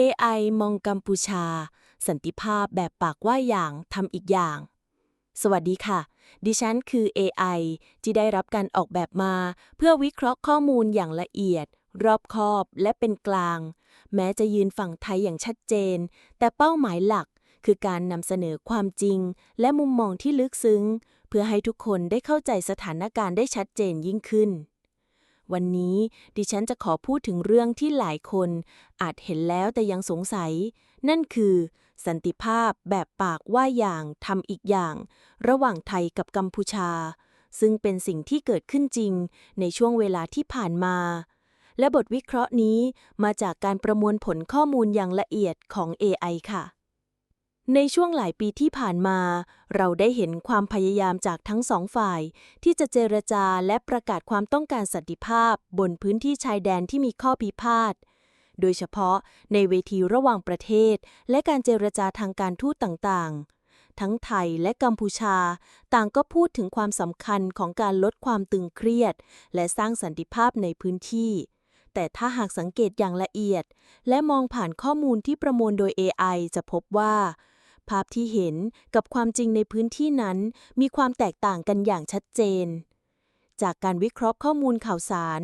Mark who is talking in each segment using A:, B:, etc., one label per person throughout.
A: AI มองกัมพูชา สันติภาพแบบปากว่าอย่างทำอีกอย่าง สวัสดีค่ะ ดิฉันคือ AI ที่ได้รับการออกแบบมา เพื่อวิเคราะห์ข้อมูลอย่างละเอียด รอบคอบและเป็นกลาง แม้จะยืนฝั่งไทยอย่างชัดเจน แต่เป้าหมายหลักคือการนำเสนอความจริง และมุมมองที่ลึกซึ้ง เพื่อให้ทุกคนได้เข้าใจสถานการณ์ได้ชัดเจนยิ่งขึ้น วันนี้ดิฉันจะขอพูดถึงเรื่องที่หลายคน อาจเห็นแล้วแต่ยังสงสัย นั่นคือ สันติภาพแบบปากว่าอย่างทำอีกอย่าง ระหว่างไทยกับกัมพูชา ซึ่งเป็นสิ่งที่เกิดขึ้นจริง ในช่วงเวลาที่ผ่านมา และบทวิเคราะห์นี้มาจากการประมวลผลข้อมูลอย่างละเอียดของ AI ค่ะ ในช่วงหลายปีที่ผ่านมา เราได้เห็นความพยายามจากทั้งสองฝ่าย ที่จะเจรจาและประกาศความต้องการสันติภาพ บนพื้นที่ชายแดนที่มีข้อพิพาท โดยเฉพาะในเวทีระหว่างประเทศ และการเจรจาทางการทูตต่างๆ ทั้งไทยและกัมพูชา ต่างก็พูดถึงความสำคัญของการลดความตึงเครียด และสร้างสันติภาพในพื้นที่แต่ถ้าหากสังเกตอย่างละเอียด และมองผ่านข้อมูลที่ประมวลโดย AI จะพบว่า ภาพที่เห็นกับความจริงในพื้นที่นั้นมีความแตกต่างกันอย่างชัดเจน จากการวิเคราะห์ข้อมูลข่าวสาร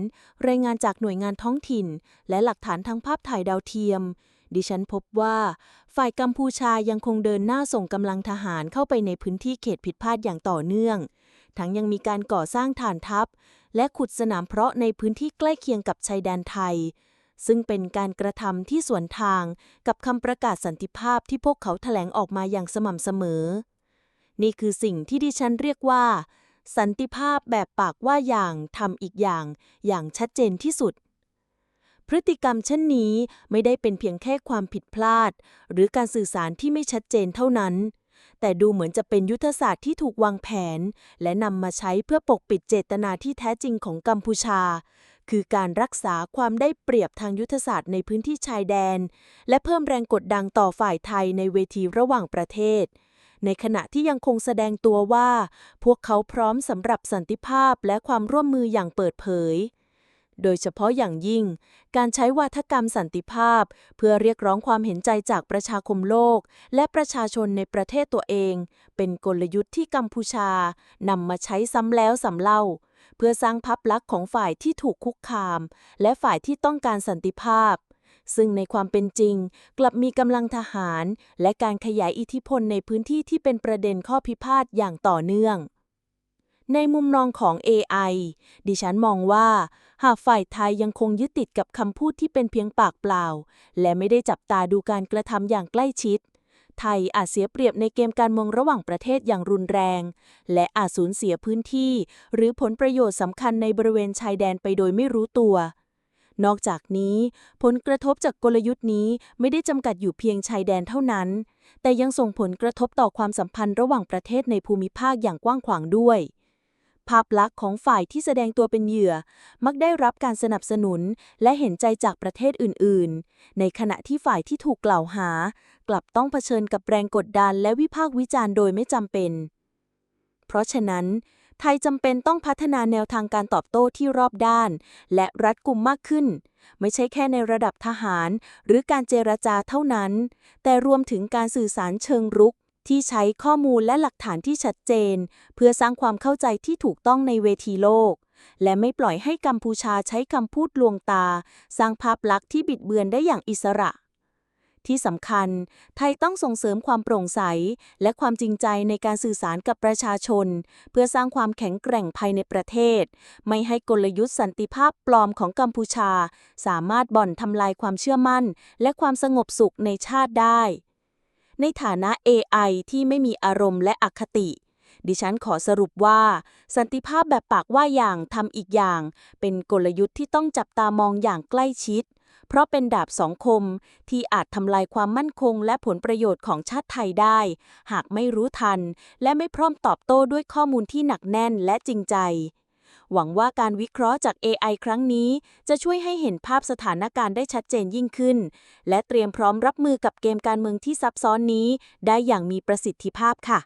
A: รายงานจากหน่วยงานท้องถิ่น และหลักฐานทางภาพถ่ายดาวเทียม ดิฉันพบว่า ฝ่ายกัมพูชายังคงเดินหน้าส่งกำลังทหารเข้าไปในพื้นที่เขตผิดพลาดอย่างต่อเนื่อง ทั้งยังมีการก่อสร้างฐานทัพ และขุดสนามเพาะในพื้นที่ใกล้เคียงกับชายแดนไทย ซึ่งเป็นการกระทำที่สวนทางกับคำประกาศสันติภาพที่พวกเขาแถลงออกมาอย่างสม่ำเสมอ นี่คือสิ่งที่ดิฉันเรียกว่า สันติภาพแบบปากว่าอย่างทำอีกอย่าง อย่างชัดเจนที่สุด พฤติกรรมเช่นนี้ไม่ได้เป็นเพียงแค่ความผิดพลาด หรือการสื่อสารที่ไม่ชัดเจนเท่านั้นแต่ดูเหมือนจะเป็นยุทธศาสตร์ที่ถูกวางแผน และนำมาใช้เพื่อปกปิดเจตนาที่แท้จริงของกัมพูชา คือการรักษาความได้เปรียบทางยุทธศาสตร์ในพื้นที่ชายแดน และเพิ่มแรงกดดันต่อฝ่ายไทยในเวทีระหว่างประเทศ ในขณะที่ยังคงแสดงตัวว่า พวกเขาพร้อมสำหรับสันติภาพและความร่วมมืออย่างเปิดเผยโดยเฉพาะอย่างยิ่ง การใช้วาทกรรมสันติภาพ เพื่อเรียกร้องความเห็นใจจากประชาคมโลก และประชาชนในประเทศตัวเอง เป็นกลยุทธ์ที่กัมพูชานำมาใช้ซ้ำแล้วซ้ำเล่า เพื่อสร้างภาพลักษณ์ของฝ่ายที่ถูกคุกคาม และฝ่ายที่ต้องการสันติภาพ ซึ่งในความเป็นจริง กลับมีกำลังทหาร และการขยายอิทธิพลในพื้นที่ที่เป็นประเด็นข้อพิพาทอย่างต่อเนื่อง ในมุมมองของ AI ดิฉันมองว่า หากฝ่ายไทยยังคงยึดติดกับคำพูดที่เป็นเพียงปากเปล่า และไม่ได้จับตาดูการกระทำอย่างใกล้ชิด ไทยอาจเสียเปรียบในเกมการเมืองระหว่างประเทศอย่างรุนแรง และอาจสูญเสียพื้นที่ หรือผลประโยชน์สำคัญในบริเวณชายแดนไปโดยไม่รู้ตัวนอกจากนี้ ผลกระทบจากกลยุทธ์นี้ไม่ได้จำกัดอยู่เพียงชายแดนเท่านั้น แต่ยังส่งผลกระทบต่อความสัมพันธ์ระหว่างประเทศในภูมิภาคอย่างกว้างขวางด้วย ภาพลักษณ์ของฝ่ายที่แสดงตัวเป็นเหยื่อ มักได้รับการสนับสนุนและเห็นใจจากประเทศอื่น ๆ ในขณะที่ฝ่ายที่ถูกกล่าวหา กลับต้องเผชิญกับแรงกดดันและวิพากษ์วิจารณ์โดยไม่จำเป็น เพราะฉะนั้น ไทยจำเป็นต้องพัฒนาแนวทางการตอบโต้ที่รอบด้าน และรัดกุมมากขึ้น ไม่ใช่แค่ในระดับทหาร หรือการเจรจาเท่านั้น แต่รวมถึงการสื่อสารเชิงรุก ที่ใช้ข้อมูลและหลักฐานที่ชัดเจน เพื่อสร้างความเข้าใจที่ถูกต้องในเวทีโลก และไม่ปล่อยให้กัมพูชาใช้คำพูดลวงตา สร้างภาพลักษณ์ที่บิดเบือนได้อย่างอิสระ ที่สำคัญ ไทยต้องส่งเสริมความโปร่งใส และความจริงใจในการสื่อสารกับประชาชน เพื่อสร้างความแข็งแกร่งภายในประเทศ ไม่ให้กลยุทธ์สันติภาพปลอมของกัมพูชา สามารถบ่อนทำลายความเชื่อมั่น และความสงบสุขในชาติได้ ในฐานะ AI ที่ไม่มีอารมณ์และอคติ ดิฉันขอสรุปว่า สันติภาพแบบปากว่าอย่างทำอีกอย่าง เป็นกลยุทธ์ที่ต้องจับตามองอย่างใกล้ชิด เพราะเป็นดาบสองคมที่อาจทำลายความมั่นคง และผลประโยชน์ของชาติไทยได้ หากไม่รู้ทัน และไม่พร้อมตอบโต้ด้วยข้อมูลที่หนักแน่นและจริงใจ หวังว่าการวิเคราะห์จาก AI ครั้งนี้ จะช่วยให้เห็นภาพสถานการณ์ได้ชัดเจนยิ่งขึ้น และเตรียมพร้อมรับมือกับเกมการเมืองที่ซับซ้อนนี้ ได้อย่างมีประสิทธิภาพค่ะ